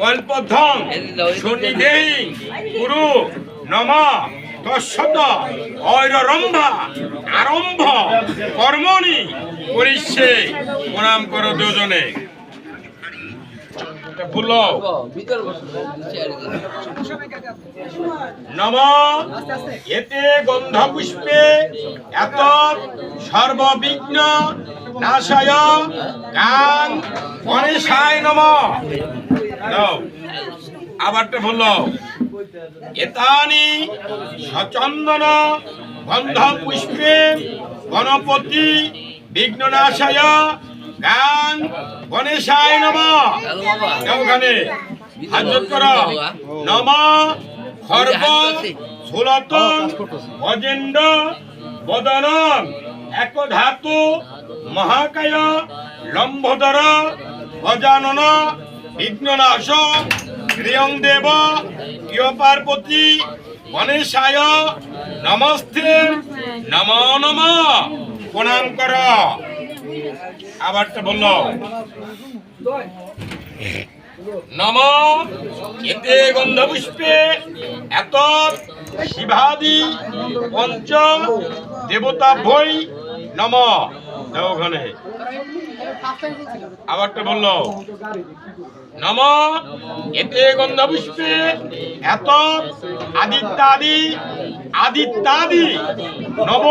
কল্পধং শনিদেহী গুরু, নম তৎসত ঐররম্ভা, আরম্ভ, কর্মণি করিচ্ছে প্রণাম করো দুজনে। নম, এতে গন্ধপুষ্পে এত সর্ববিঘ্ন নাশয় গান গণেশায় নম। আবারটা বলল এতানি সচন্দন গন্ধ পুষ্পে গণপতি বিঘ্ননাশায় গান গণেশায় নম। ওখানে। হাজত কর। নম খর্ব সুলতন অজেন্দ্র বদন এক ধাতু মহাকায় লম্বোদর গজানন বিঘ্ননাশ প্রিয়ং দেব প্রিয় পার্বতী গণেশায় নমস্তে, নম নম। প্রণাম কর। আবারটা বলল। নম, এতে গন্ধপুষ্পে এত শিবাদি পঞ্চ দেবতা ভৈ নম। দাও ওখানে। আবারটা বলল, নম, এতে গন্ধপুষ্পে, এত আদিত্যাদি আদিত্যাদি নব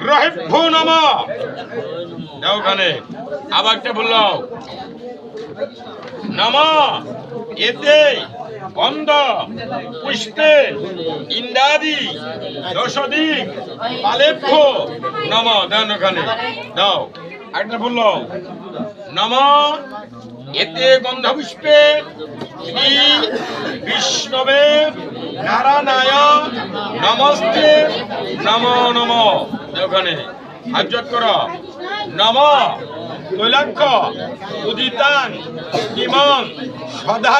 গ্রহেভ্য নম। দাও ওখানে। আবারটা বলল, নম, এতে গন্ধ পুষ্পে ইন্দাদি দশদিক পালেভ্য নম দেন ওখানে দাও একটা বলল নম, এতে গন্ধ পুষ্পে শ্রী বিষ্ণবে নারায়ণায় নমস্তে, নম নম ওখানে হাজত কর। নম তৈলাক্ষ উদিতান ইমং সদা